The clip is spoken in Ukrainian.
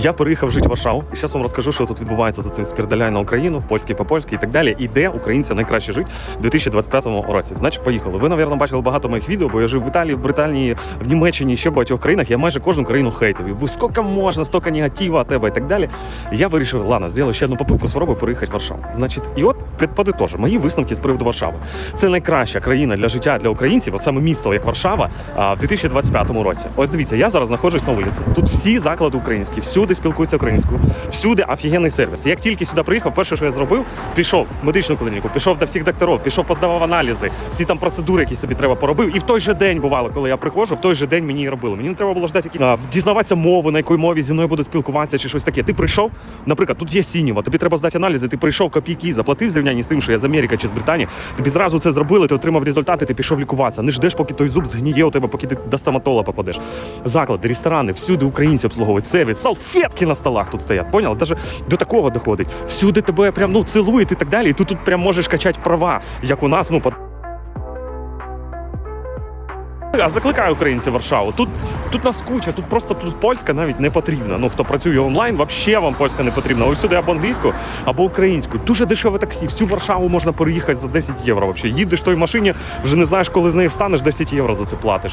Я переїхав жити в Варшаву, і зараз вам розкажу, що тут відбувається за цим спірдаляй на Україну, в польський по польськи і так далі. І де українцям найкраще жити в 2025 році. Значить, поїхали. Ви, напевно, бачили багато моїх відео, бо я жив в Італії, в Британії, в Німеччині, ще в багатьох країнах. Я майже кожну країну хейтив. І ви скільки можна, стільки негатива тебе і так далі. Я вирішив, ладно, зроблю ще одну попитку, спробую переїхати в Варшаву. Значить, і от підподитожу, мої висновки з приводу Варшави. Це найкраща країна для життя для українців, от саме місто, як Варшава, в 2025 році. Ось дивіться, я зараз знаходжусь на вулиці. Тут всі заклади українські, всюди спілкуються українською, всюди офігенний сервіс. Як тільки сюди приїхав, перше, що я зробив, пішов в медичну клініку, пішов до всіх докторів, пішов поздавав аналізи, всі там процедури, які собі треба поробив. І в той же день бувало, коли я приходжу, в той же день мені і робили. Мені не треба було ждати, які дізнаватися мову, на якій мові зі мною будуть спілкуватися чи щось таке. Ти прийшов, наприклад, тут є сінєво, тобі треба здати аналізи, ти прийшов копійки, заплатив зрівнянні з тим, що я з Америки чи з Британії. Тобі зразу це зробили, ти отримав результати, ти пішов лікуватися. Не ждеш, поки той зуб згніє у тебе, поки ти до стоматолога попадеш. Заклади, ресторани, всюди українці обслуговують сервіс, салфетки на столах тут стоять. Поняли? Даже до такого доходить. Всюди тебе прям ну цілують і так далі. І ти тут прям можеш качати права, як у нас, ну по. А закликаю українців Варшаву. Тут тут нас куча, тут просто тут польська навіть не потрібна. Ну хто працює онлайн, взагалі вам польська не потрібна. Ось сюди або англійську, або українську. Дуже дешеве таксі. Всю Варшаву можна переїхати за 10 євро. Взагалі. Їдеш той машині, вже не знаєш, коли з неї встанеш, 10 євро за це платиш.